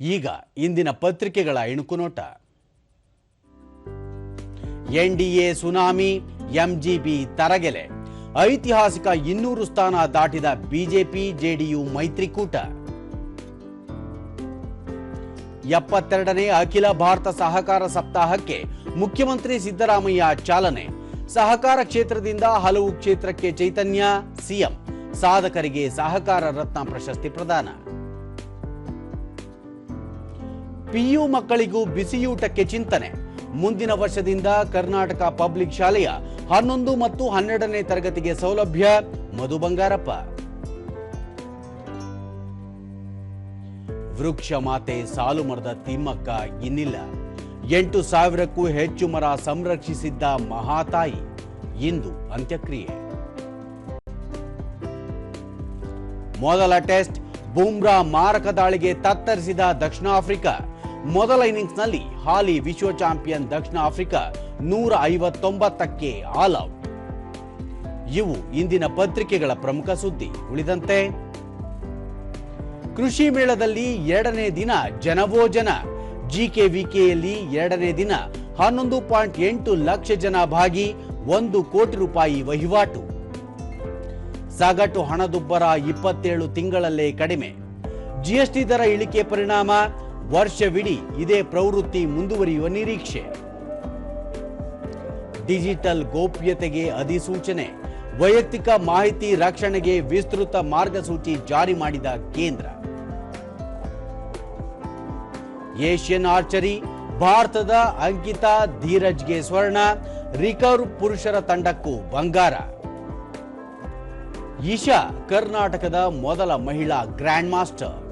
ಈಗ ಇಂದಿನ ಪತ್ರಿಕೆಗಳ ಇಣುಕು ನೋಟ ಎನ್ಡಿಎ ಸುನಾಮಿ ಎಂಜಿಬಿ ತರಗೆಲೆ. ಐತಿಹಾಸಿಕ ಇನ್ನೂರು ಸ್ಥಾನ ದಾಟಿದ ಬಿಜೆಪಿ ಜೆಡಿಯು ಮೈತ್ರಿಕೂಟ. ಎಪ್ಪತ್ತೆರಡನೇ ಅಖಿಲ ಭಾರತ ಸಹಕಾರ ಸಪ್ತಾಹಕ್ಕೆ ಮುಖ್ಯಮಂತ್ರಿ ಸಿದ್ದರಾಮಯ್ಯ ಚಾಲನೆ. ಸಹಕಾರ ಕ್ಷೇತ್ರದಿಂದ ಹಲವು ಕ್ಷೇತ್ರಕ್ಕೆ ಚೈತನ್ಯ ಸಿಎಂ ಸಾಧಕರಿಗೆ ಸಹಕಾರ ರತ್ನ ಪ್ರಶಸ್ತಿ ಪ್ರದಾನ. ಪಿಯು ಮಕ್ಕಳಿಗೂ ಬಿಸಿಯೂಟಕ್ಕೆ ಚಿಂತನೆ. ಮುಂದಿನ ವರ್ಷದಿಂದ ಕರ್ನಾಟಕ ಪಬ್ಲಿಕ್ ಶಾಲೆಯ ಹನ್ನೊಂದು ಮತ್ತು ಹನ್ನೆರಡನೇ ತರಗತಿಗೆ ಸೌಲಭ್ಯ, ಮಧು ಬಂಗಾರಪ್ಪ. ವೃಕ್ಷ ಮಾತೆ ಸಾಲು ಮರದ ತಿಮ್ಮಕ್ಕ ಇನ್ನಿಲ್ಲ. ಎಂಟು ಸಾವಿರಕ್ಕೂ ಹೆಚ್ಚು ಮರ ಸಂರಕ್ಷಿಸಿದ್ದ ಮಹಾತಾಯಿ ಇಂದು ಅಂತ್ಯಕ್ರಿಯೆ. ಮೊದಲ ಟೆಸ್ಟ್ ಬೂಮ್ರಾ ಮಾರಕ ದಾಳಿಗೆ ತತ್ತರಿಸಿದ ದಕ್ಷಿಣ ಆಫ್ರಿಕಾ. ಮೊದಲ ಇನ್ನಿಂಗ್ಸ್ನಲ್ಲಿ ಹಾಲಿ ವಿಶ್ವ ಚಾಂಪಿಯನ್ ದಕ್ಷಿಣ ಆಫ್ರಿಕಾ ನೂರ ಐವತ್ತೊಂಬತ್ತಕ್ಕೆ ಆಲ್ ಔಟ್. ಇವು ಇಂದಿನ ಪತ್ರಿಕೆಗಳ ಪ್ರಮುಖ ಸುದ್ದಿ. ಉಳಿದಂತೆ, ಕೃಷಿ ಮೇಳದಲ್ಲಿ ಎರಡನೇ ದಿನ ಜನವೋ ಜನ ಜಿಕೆವಿಕೆಯಲ್ಲಿ ಎರಡನೇ ದಿನ ಹನ್ನೊಂದು ಪಾಯಿಂಟ್ ಎಂಟು ಲಕ್ಷ ಜನ ಭಾಗಿ ಒಂದು ಕೋಟಿ ರೂಪಾಯಿ ವಹಿವಾಟು. ಸಗಟು ಹಣದುಬ್ಬರ ಇಪ್ಪತ್ತೇಳು ತಿಂಗಳಲ್ಲೇ ಕಡಿಮೆ. ಜಿಎಸ್ಟಿ ದರ ಇಳಿಕೆ ಪರಿಣಾಮ ವರ್ಷವಿಡೀ ಇದೇ ಪ್ರವೃತ್ತಿ ಮುಂದುವರಿಯುವ ನಿರೀಕ್ಷೆ. ಡಿಜಿಟಲ್ ಗೋಪ್ಯತೆಗೆ ಅಧಿಸೂಚನೆ, ವೈಯಕ್ತಿಕ ಮಾಹಿತಿ ರಕ್ಷಣೆಗೆ ವಿಸ್ತೃತ ಮಾರ್ಗಸೂಚಿ ಜಾರಿ ಮಾಡಿದ ಕೇಂದ್ರ. ಏಷ್ಯನ್ ಆರ್ಚರಿ, ಭಾರತದ ಅಂಕಿತಾ ಧೀರಜ್ಗೆ ಸ್ವರ್ಣ, ರಿಕರ್ವ್ ಪುರುಷರ ತಂಡಕ್ಕೂ ಬಂಗಾರ. ಇಶಾ ಕರ್ನಾಟಕದ ಮೊದಲ ಮಹಿಳಾ ಗ್ರ್ಯಾಂಡ್ ಮಾಸ್ಟರ್.